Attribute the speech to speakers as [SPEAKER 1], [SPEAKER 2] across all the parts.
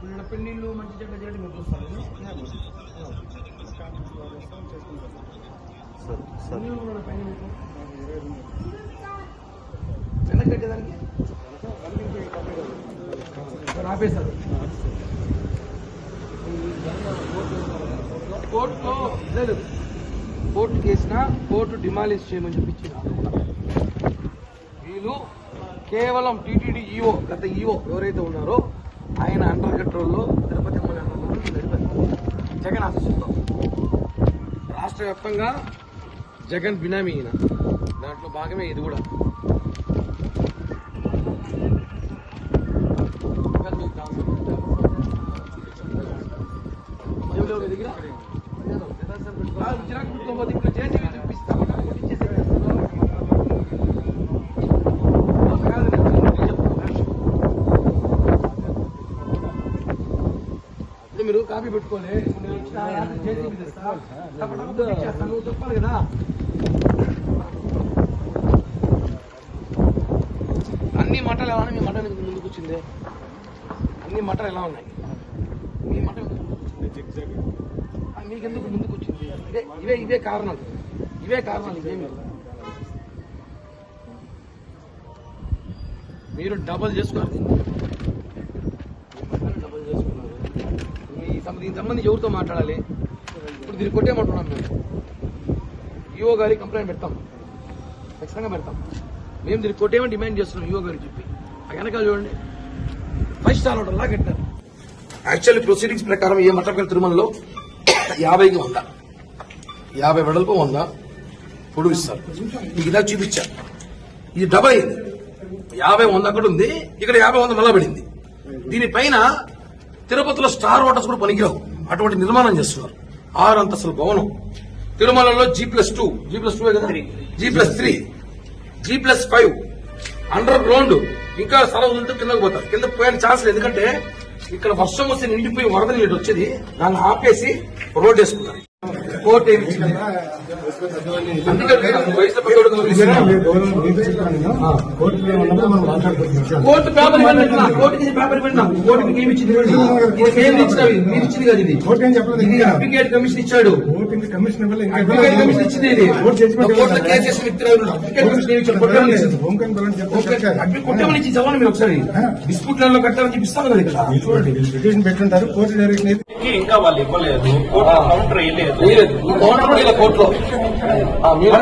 [SPEAKER 1] వీళ్ళ పెళ్ళిళ్ళు మంచి చెడ్డ చేయడం ఎన్ని రోజులు ఉన్నాయి పైన మీకు? వెనక్కి కట్టేదానికి? ఆపేశారు. కోర్టులో లేదు. కోర్టు కేసిన కోర్టు డిమాలిష్ చేయమని చెప్పించింది వీళ్ళు కేవలం టీటీడీ ఈఓ గత ఈఓ ఎవరైతే ఉన్నారో కంట్రోల్లో తిరుపతి ఎమ్మెల్యే కంట్రోల్లో జగన్ ఆశిస్తున్నాం రాష్ట్ర వ్యాప్తంగా జగన్ బినామీ ఈయన. దాంట్లో భాగమే ఇది కూడా. ఏం మీరు కాపీ పెట్టుకోలే. నువ్వు చెప్పాలి కదా అన్ని మటలు ఎలా ఉన్నాయి మీ మటన్ ముందుకు వచ్చింది? అన్ని మటలు ఎలా ఉన్నాయి? మీ మటన్ మీకు మీకెందుకు ముందుకు వచ్చింది? ఇవే ఇవే ఇవే కారణాలు ఇవే కారణాలు ఇవేమి మీరు డబల్ చేసుకోవాలి దీన్ని. డబల్ చేసుకున్నారు ఇప్పుడు దీనికి సంబంధించి ఎవరితో మాట్లాడాలి? ఇప్పుడు దీన్ని కొట్టేయమంటున్నాం మేము. ఈఓ గారికి కంప్లైంట్ పెడతాం. ఖచ్చితంగా పెడతాం. మేము దీన్ని కొట్టేయమని డిమాండ్ చేస్తున్నాం ఈఓ గారికి చెప్పి. ఆ వెనకాల చూడండి. ఫైవ్ స్టార్ హోటల్ లా కట్టారు. యాక్చువల్లీ ప్రొసీడింగ్స్ ప్రకారం ఏ మట్టపల్లి తిరుమలలో యాభైకి వంద. యాభై వెడల్పు వంద పొడుగు ఇస్తారు. మీకు ఇలా చూపించా. ఇది డబల్ అయింది. యాభై వంద అక్కడ ఉంది. ఇక్కడ యాభై వంద మళ్ళా పడింది దీనిపైన తిరుపతిలో స్టార్ హోటల్స్ కూడా పనికిరావు. అటువంటి నిర్మాణం చేస్తున్నారు. ఆరు అంతస్తుల భవనం. తిరుమలలో G plus two G plus two కదా? G plus three G plus five underground ఇంకా స్థలం ఉంటే కిందకు పోతారు. కింద పోయే ఛాన్స్ లేదు. ఎందుకంటే ఇక్కడ వర్షం వస్తే నిండిపోయి వరద నీళ్ళు వచ్చేది. దాన్ని ఆపేసి రోడ్ వేసుకున్నారు. కోర్టు ఏమి ఇచ్చింది. కోర్టు పేపర్ అంటున్నా. కోర్టుకి పేపర్ ఇవ్వండి నాకు. కోర్టు మీకు ఏమి ఇచ్చింది. ఇది మేము ఇచ్చినవి మీరు ఇచ్చింది కాదు ఇది.
[SPEAKER 2] కోర్టు ఏం చెప్పలేదు.
[SPEAKER 1] ఇది. అడ్వకేట్ కమిషన్ ఇచ్చాడు.
[SPEAKER 2] కమిషన్
[SPEAKER 1] కమిషన్ ఇచ్చింది ఇది.
[SPEAKER 2] కోర్టు
[SPEAKER 1] కోర్టులో కేసు చేసిన కమిషన్ ఏమి ఇచ్చాడు కొట్టమని కొట్టమని ఇచ్చి చదవండి మీరు ఒకసారి. డిస్ప్యూట్లలో కట్టాలని చూపిస్తాను కదా ఇక్కడ.
[SPEAKER 2] పెట్టుంటారు. కోర్టు డైరెక్షన్
[SPEAKER 3] కి ఇంకా వాళ్ళు ఇవ్వలేదు. కోర్టు కౌంటర్ వేయలేదు.
[SPEAKER 1] కోర్టులో మీరు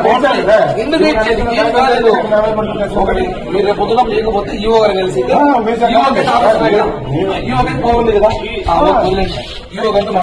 [SPEAKER 1] కాలేదు. ఒకటి మీరు రేపు పొద్దున చేయకపోతే ఈవో గారు కలిసి. ఈవో గారికి కదా. ఈవో గారికి